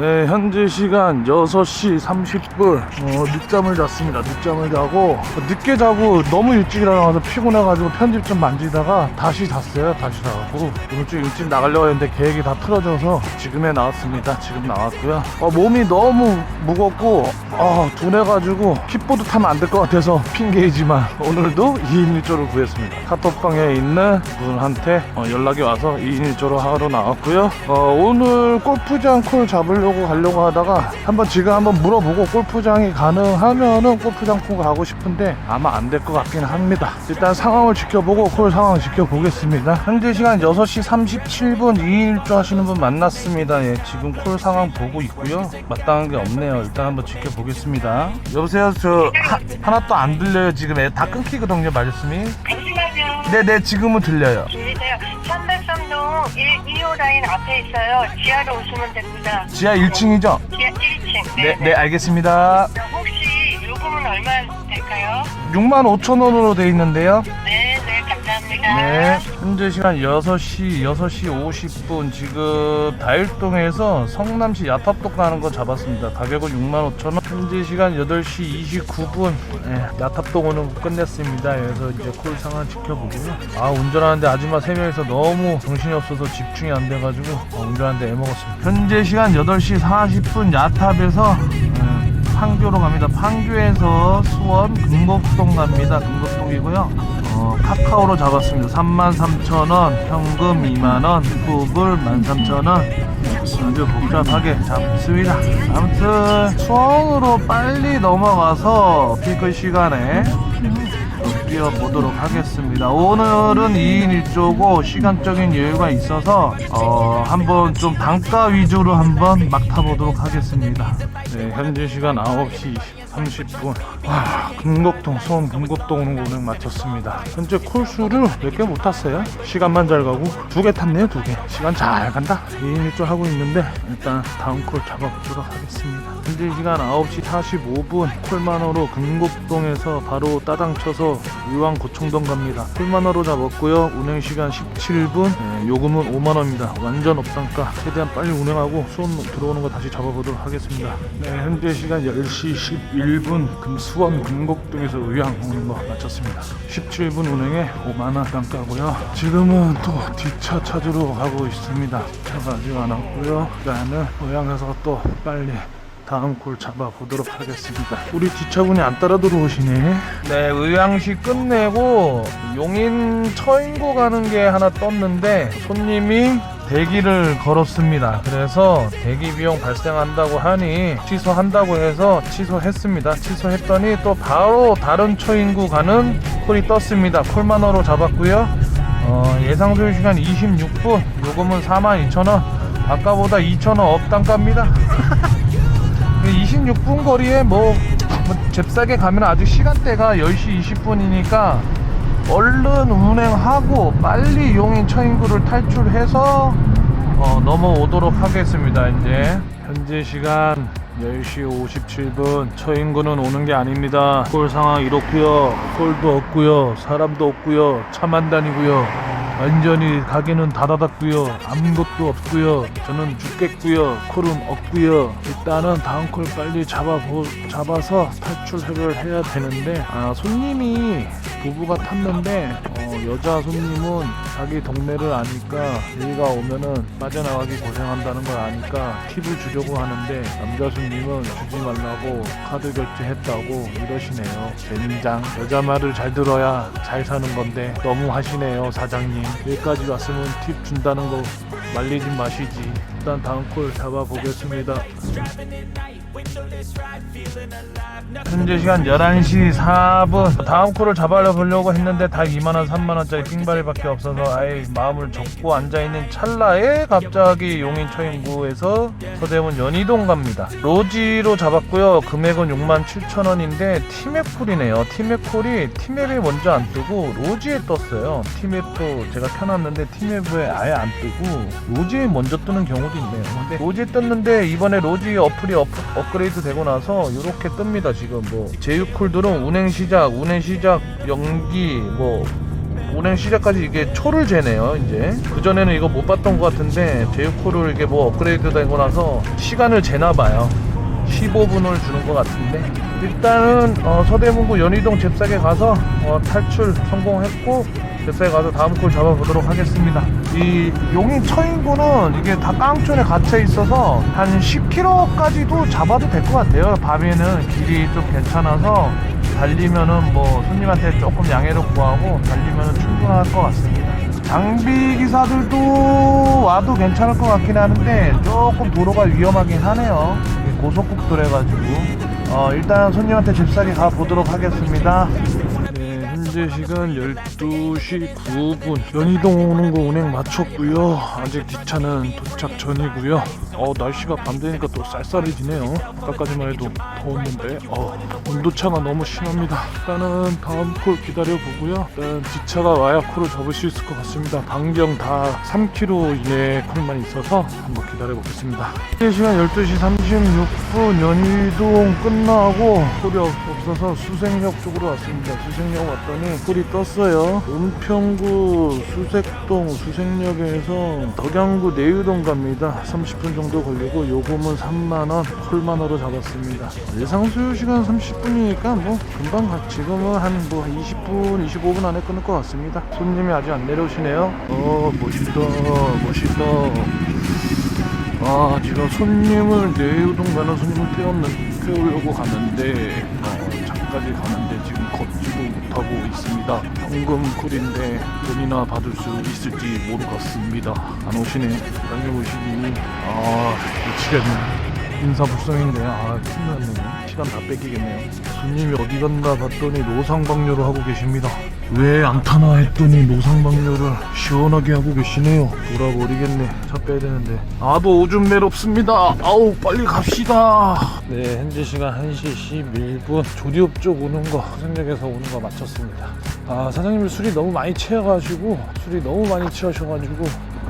네, 현재 시간 6시 30분. 어, 늦잠을 잤습니다. 늦잠을 자고, 늦게 자고 너무 일찍 일어나서 피곤해가지고 편집 좀 만지다가 다시 잤어요. 다시 자고. 오늘 좀 일찍 나가려고 했는데 계획이 다 틀어져서 지금에 나왔습니다. 지금 나왔고요. 어, 몸이 너무 무겁고, 어, 둔해가지고 킥보드 타면 안 될 것 같아서 핑계이지만 오늘도 2인 1조를 구했습니다. 카톡방에 있는 분한테 어, 연락이 와서 2인 1조로 하러 나왔고요. 어, 오늘 골프장 콜 잡으려고 가려고 하다가 한번 지금 한번 물어보고 골프장이 가능하면은 골프장 콜 가고 싶은데 아마 안 될 것 같긴 합니다. 일단 상황을 지켜보고 콜 상황 지켜보겠습니다. 현재 시간 6시 37분 2인 1조 하시는 분 만났습니다. 예, 지금 콜 상황 보고 있고요. 마땅한 게 없네요. 일단 한번 지켜보겠습니다. 여보세요? 저 하, 하나도 안 들려요. 지금 애 다 끊기거든요. 말씀이. 잠시만요. 네네 지금은 들려요. 들리세요? 303동 1, 2호 라인 앞에 있어요. 지하로 오시면 됩니다. 지하 1층이죠? 지하 1층. 네, 네 알겠습니다. 혹시 요금은 얼마 될까요? 6만 5천 원으로 돼 있는데요. 네. 네. 현재 시간 6시 6시 50분 지금 다일동에서 성남시 야탑동 가는 거 잡았습니다. 가격은 6만 5천 원. 현재 시간 8시 29분 네, 야탑동 오는 거 끝냈습니다. 그래서 이제 콜 상황 지켜보고요. 아 운전하는데 아줌마 3명이서 너무 정신이 없어서 집중이 안 돼가지고 어, 운전하는데 애먹었습니다. 현재 시간 8시 40분 야탑에서 음, 판교로 갑니다. 판교에서 수원 금곡동 갑니다. 금곡동이고요. 어, 카카오로 잡았습니다. 33,000원, 현금 2만원, 후불 13,000원. 아주 복잡하게 잡습니다. 아무튼 수원으로 빨리 넘어가서 피크 시간에 뛰어보도록 하겠습니다. 오늘은 2인 1조고 시간적인 여유가 있어서 어, 한번 좀 단가 위주로 한번 막 타보도록 하겠습니다. 네, 현재 시간 9시 30분. 와, 금곡동, 수원 금곡동 오는 거 오늘 마쳤습니다. 현재 콜수를 몇 개 못 탔어요. 시간만 잘 가고 두 개 탔네요, 두 개. 시간 잘 간다. 2인 1조 하고 있는데 일단 다음 콜 잡아보도록 하겠습니다. 현재 시간 9시 45분 콜만호로 금곡동에서 바로 따당 쳐서 의왕 고청동 갑니다. 콜만호로 잡았고요. 운행 시간 17분. 네, 요금은 5만 원입니다. 완전 업상가. 최대한 빨리 운행하고 수원 들어오는 거 다시 잡아보도록 하겠습니다. 네, 현재 시간 10시 11분 금 수원 금곡동에서 의왕 오는 거 마쳤습니다. 17분 운행에 5만 원 단가고요. 지금은 또 뒷차 찾으러 가고 있습니다. 차가 아직 안 왔고요. 그다음에 의왕 가서 또 빨리 다음 콜 잡아보도록 하겠습니다. 우리 뒷차분이 안 따라 들어오시네. 네, 의왕시 끝내고 용인 처인고 가는 게 하나 떴는데 손님이 대기를 걸었습니다. 그래서 대기 비용 발생한다고 하니 취소한다고 해서 취소했습니다. 취소했더니 또 바로 다른 처인구 가는 콜이 떴습니다. 콜만어로 잡았고요. 어, 예상 소요 시간 26분, 요금은 42,000원. 아까보다 2,000원 업 단가입니다. 26분 거리에 뭐, 뭐 잽싸게 가면 아직 시간대가 10시 20분이니까 얼른 운행하고 빨리 용인 처인구를 탈출해서 어, 넘어오도록 하겠습니다. 이제 현재 시간 10시 57분 처인구는 오는 게 아닙니다. 콜 상황 이렇고요. 콜도 없고요. 사람도 없고요. 차만 다니고요. 완전히 가게는 닫아놨고요 아무것도 없고요 저는 죽겠고요 콜은 없고요 일단은 다음 콜 빨리 잡아보, 잡아서 탈출을 해야 되는데 아 손님이 부부가 탔는데 어, 여자 손님은 자기 동네를 아니까 여기가 오면은 빠져나가기 고생한다는 걸 아니까 팁을 주려고 하는데 남자 손님은 주지 말라고 카드 결제했다고 이러시네요. 젠장. 여자 말을 잘 들어야 잘 사는 건데 너무 하시네요 사장님. 여기까지 왔으면 팁 준다는 거 말리지 마시지. 일단 다음 콜 잡아보겠습니다 현재 시간 11시 4분. 다음 콜을 잡아보려고 했는데 다 2만원 3만원짜리 띵바리밖에 없어서 아예 마음을 접고 앉아있는 찰나에 갑자기 용인 처인구에서 서대문 연희동 갑니다. 로지로 잡았고요. 금액은 6만 7천원인데 티맵 콜이네요. 티맵 콜이 티맵에 먼저 안 뜨고 로지에 떴어요. 티맵도 제가 켜놨는데 티맵에 아예 안 뜨고 로지에 먼저 뜨는 경우도 있네요. 근데 로지에 떴는데 이번에 로지 어플이 업, 업그레이드 되고 나서 이렇게 뜹니다 지금. 뭐 제휴콜들은 운행 시작 운행 시작 연기 뭐 운행 시작까지 이게 초를 재네요 이제. 그전에는 이거 못 봤던 것 같은데 제휴코를 이게 뭐 업그레이드 되고 나서 시간을 재나 봐요. 15분을 주는 것 같은데. 일단은 어, 서대문구 연희동 잽싸게 가서 어, 탈출 성공했고 잽싸게 가서 다음 콜 잡아보도록 하겠습니다. 이 용인 처인구는 이게 다 깡촌에 갇혀 있어서 한 10km까지도 잡아도 될 것 같아요. 밤에는 길이 좀 괜찮아서 달리면은 뭐 손님한테 조금 양해를 구하고 달리면은 충분할 것 같습니다. 장비 기사들도 와도 괜찮을 것 같긴 하는데 조금 도로가 위험하긴 하네요. 이게 고속국 도래가지고. 어, 일단 손님한테 잽싸게 가보도록 하겠습니다. 네 현재 시간 12시 9분. 연희동 오는 거 운행 마쳤고요. 아직 뒷차는 도착 전이고요. 어 날씨가 밤 되니까 또 쌀쌀해지네요. 아까까지만 해도 더웠는데 어 온도차가 너무 심합니다. 일단은 다음 콜 기다려 보고요. 일단 뒷차가 와야 콜을 잡을 수 있을 것 같습니다. 반경 다 3km 이내 콜만 있어서 한번 기다려 보겠습니다. 현재 시간 12시 36분 연희동 끝나고 콜이 없어서 수색역 쪽으로 왔습니다. 수색역 왔더니 콜이 떴어요. 은평구 수색동 수색역에서 덕양구 내유동 갑니다. 30분 정도 걸리고 요금은 3만원 콜만으로 잡았습니다. 예상 소요 시간 30분이니까 뭐 금방 가 지금은 한 뭐 20분 25분 안에 끊을 것 같습니다. 손님이 아직 안 내려오시네요. 어 멋있다 멋있다 아 제가 손님을 내유동 가는 손님을 태웠는 태우려고 가는데 어, 장까지 가는 못하고 있습니다. 현금 쿨인데 돈이나 받을 수 있을지 모르겠습니다. 안 오시네. 오시니. 아 미치겠네 인사불성인데 아 큰일 났네. 시간 다 뺏기겠네요. 손님이 어디 갔나 봤더니 노상방뇨를 하고 계십니다 왜 안 타나 했더니 노상방뇨를 시원하게 하고 계시네요. 돌아버리겠네. 차 빼야 되는데. 아도 오줌 매롭습니다. 아우 빨리 갑시다. 네 현재 시간 1시 11분. 조디업 쪽 오는 거 화성역에서 오는 거 마쳤습니다. 아 사장님이 술이 너무 많이 취해가지고 술이 너무 많이 취하셔가지고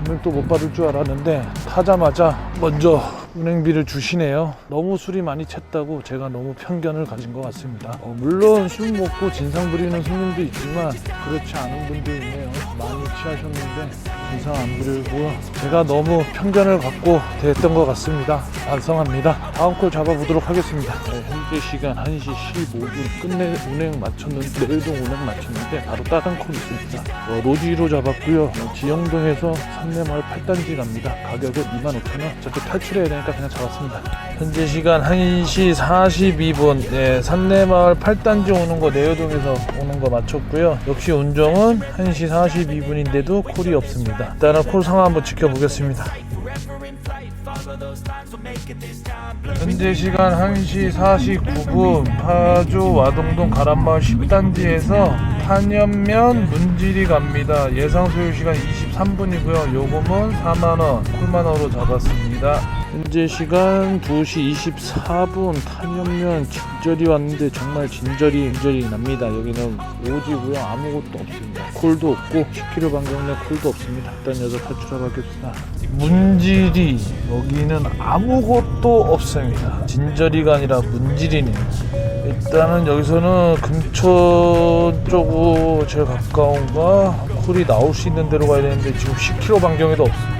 금액도 못 받을 줄 알았는데 타자마자 먼저 운행비를 주시네요. 너무 술이 많이 챘다고 제가 너무 편견을 가진 것 같습니다. 어, 물론 술 먹고 진상 부리는 손님도 있지만 그렇지 않은 분도 있네요. 많이 취하셨는데 진상 안 부리고요. 제가 너무 편견을 갖고 대했던 것 같습니다. 반성합니다. 다음 콜 잡아보도록 하겠습니다. 네, 현재 시간 1시 15분 끝내 운행 마쳤는데 내일동 운행 마쳤는데 바로 다른 콜 있습니다. 어, 로지로 잡았고요. 어, 지영동에서 산내마을 8단지 갑니다. 가격은 25,000원. 저도 탈출해야 되니까 그냥 잡았습니다. 현재 시간 1시 42분. 네, 산내마을 8단지 오는 거 내여동에서 오는 거 마쳤고요. 역시 운정은 1시 42분인데도 콜이 없습니다. 일단은 콜 상황 한번 지켜보겠습니다. 현재 시간 1시 49분 파주 와동동 가란마을 10단지에서 한연면 문지리 갑니다. 예상 소요 시간 23분이고요. 요금은 4만원, 콜만원으로 잡았습니다. 현재 시간 2시 24분 탄연면 진절이 왔는데 정말 진절이 진절이 납니다. 여기는 오지고요. 아무것도 없습니다. 콜도 없고 10km 반경 내 콜도 없습니다. 일단 여기서 탈출해보겠습니다. 문지리 여기는 아무것도 없습니다. 진저리가 아니라 문지리네요. 일단은 여기서는 금천 쪽으로 제일 가까운가 콜이 나올 수 있는 데로 가야 되는데 지금 10km 반경에도 없습니다.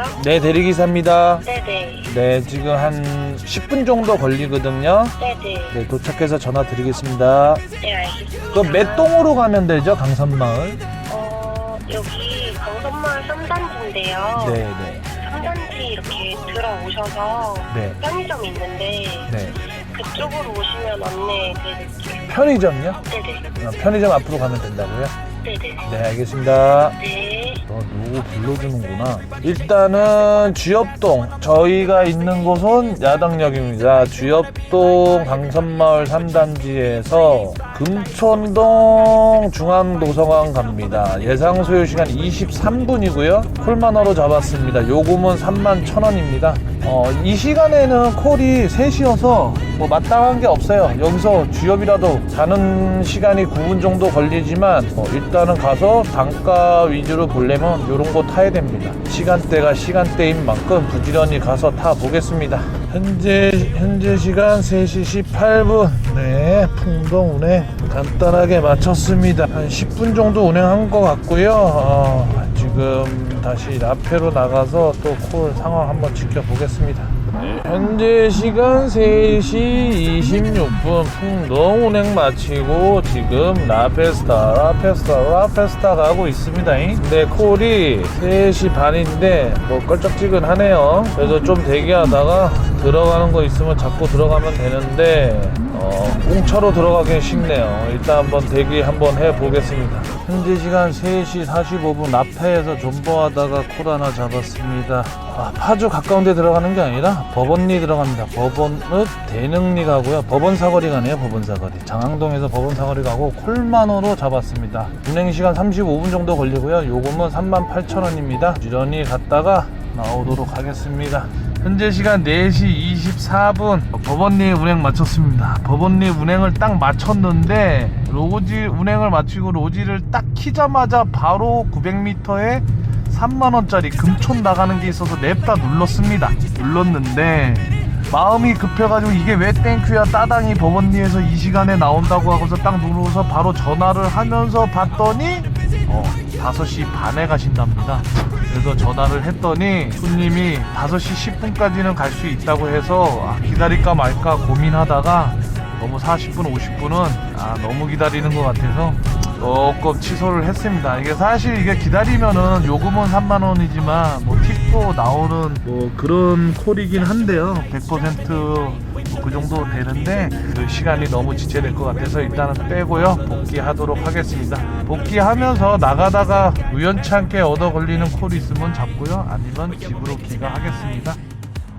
네, 여보세요? 네 대리기사입니다. 네네. 네 지금 한 10분 정도 걸리거든요. 네네. 네 도착해서 전화 드리겠습니다. 네, 알겠습니다. 그 맷동으로 가면 되죠 강산마을? 어, 여기 강선마을 3단지인데요. 네 네 3단지 이렇게 들어오셔서 네. 편의점 있는데 네 그쪽으로 오시면 안내 드릴게요. 편의점요? 네네. 어, 편의점 앞으로 가면 된다고요? 네네. 네 알겠습니다. 네. 너 누구 불러주는구나. 일단은 주엽동 저희가 있는 곳은 야당역입니다. 주엽동 강선마을 3단지에서 금촌동 중앙도서관 갑니다. 예상 소요 시간 23분이고요. 콜만어로 잡았습니다. 요금은 3만 1,000원입니다. 어, 이 시간에는 콜이 3시여서 뭐 마땅한 게 없어요. 여기서 주엽이라도 자는 시간이 9분 정도 걸리지만 어, 일단은 가서 단가 위주로 보려면 이런 거 타야 됩니다. 시간대가 시간대인 만큼 부지런히 가서 타 보겠습니다. 현재 현재 시간 3시 18분. 네, 풍동 운행 간단하게 마쳤습니다. 한 10분 정도 운행한 것 같고요. 어, 지금 다시 라페로 나가서 또 콜 상황 한번 지켜보겠습니다. 네, 현재 시간 3시 26분. 풍동 운행 마치고 지금 라페스타 라페스타 라페스타 가고 있습니다. 근데 콜이 3시 반인데 뭐 껄쩍지근하네요. 그래서 좀 대기하다가 들어가는 거 있으면 자꾸 들어가면 되는데 어, 공차로 들어가긴 쉽네요 일단 한번 대기 한번 해보겠습니다 현재 시간 3시 45분 라페에서 존버하다가 콜 하나 잡았습니다 아, 파주 가까운 데 들어가는 게 아니라 법원리 들어갑니다. 법원은 대능리 가고요. 법원 사거리 가네요. 법원 사거리. 장항동에서 법원 사거리 가고 콜만호로 잡았습니다. 운행 시간 35분 정도 걸리고요. 요금은 38,000원입니다. 부지런히 갔다가 나오도록 하겠습니다. 현재 시간 4시 24분 법원리 운행 마쳤습니다. 법원리 운행을 딱 마쳤는데 로지 운행을 마치고 로지를 딱 키자마자 바로 900m에 3만원짜리 금촌 나가는 게 있어서 냅다 눌렀습니다. 눌렀는데 마음이 급해가지고 이게 왜 땡큐야 따당이 법원리에서 이 시간에 나온다고 하고서 딱 누르고서 바로 전화를 하면서 봤더니 어 5시 반에 가신답니다. 그래서 전화를 했더니 손님이 5시 10분까지는 갈 수 있다고 해서 아, 기다릴까 말까 고민하다가 너무 40분 50분은 아 너무 기다리는 것 같아서 조금 취소를 했습니다. 이게 사실 이게 기다리면은 요금은 3만 원이지만 뭐 팁도 나오는 뭐 그런 콜이긴 한데요. 100%그 정도 되는데 그 시간이 너무 지체될 것 같아서 일단은 빼고요. 복귀하도록 하겠습니다. 복귀하면서 나가다가 우연치 않게 얻어 걸리는 콜이 있으면 잡고요. 아니면 집으로 귀가하겠습니다.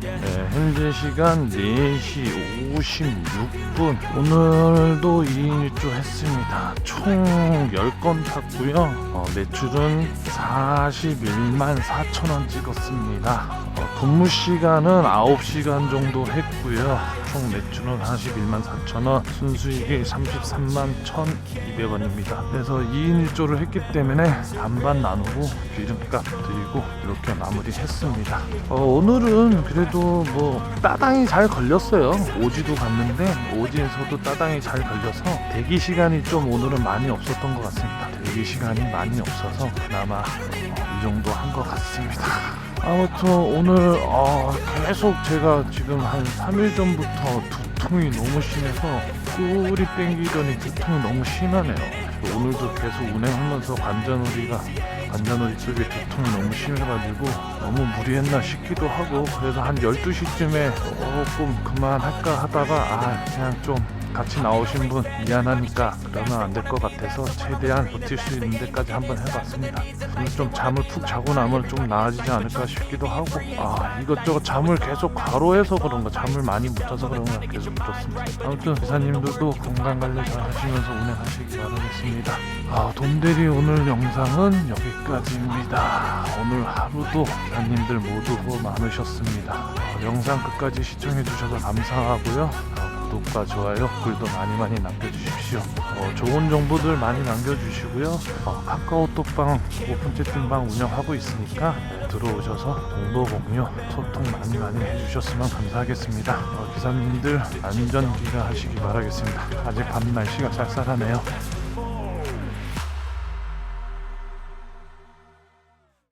네, 현재 시간 4시 56분 오늘도 2인 1조 했습니다 총 10건 탔고요 어, 매출은 41만 4천원 찍었습니다 어, 근무 시간은 9시간 정도 했고요. 총 매출은 41만 4천원 순수익이 33만 1,200원입니다. 그래서 2인 1조를 했기 때문에 반반 나누고 기름값 드리고 이렇게 마무리했습니다. 어, 오늘은 그래도 뭐 따당이 잘 걸렸어요. 오지도 갔는데 오지에서도 따당이 잘 걸려서 대기 시간이 좀 오늘은 많이 없었던 것 같습니다. 대기 시간이 많이 없어서 그나마 어, 이 정도 한 것 같습니다 아무튼 오늘 어, 계속 제가 지금 한 3일 전부터 두통이 너무 심해서 꿀이 땡기더니 두통이 너무 심하네요. 오늘도 계속 운행하면서 관자놀이가 관자놀이 쪽에 두통이 너무 심해가지고 너무 무리했나 싶기도 하고 그래서 한 12시쯤에 조금 그만할까 하다가 아 그냥 좀 같이 나오신 분 미안하니까 그러면 안 될 것 같아서 최대한 버틸 수 있는 데까지 한번 해봤습니다. 오늘 좀 잠을 푹 자고 나면 좀 나아지지 않을까 싶기도 하고 아 이것저것 잠을 계속 과로해서 그런가 잠을 많이 못 자서 그런가 계속 그렇습니다. 아무튼 기사님들도 건강 관리 잘 하시면서 운행하시기 바라겠습니다. 아 돈대리 오늘 영상은 여기까지입니다. 오늘 하루도 기사님들 모두 많으셨습니다. 어, 영상 끝까지 시청해 주셔서 감사하고요. 어, 구독과 좋아요, 글도 많이 많이 남겨주십시오. 어, 좋은 정보들 많이 남겨주시고요. 어, 카카오톡방 오픈 채팅방 운영하고 있으니까 들어오셔서 정보 공유, 소통 많이 많이 해주셨으면 감사하겠습니다. 어, 기사님들 안전 귀가하시기 바라겠습니다. 아직 밤 날씨가 쌀쌀하네요.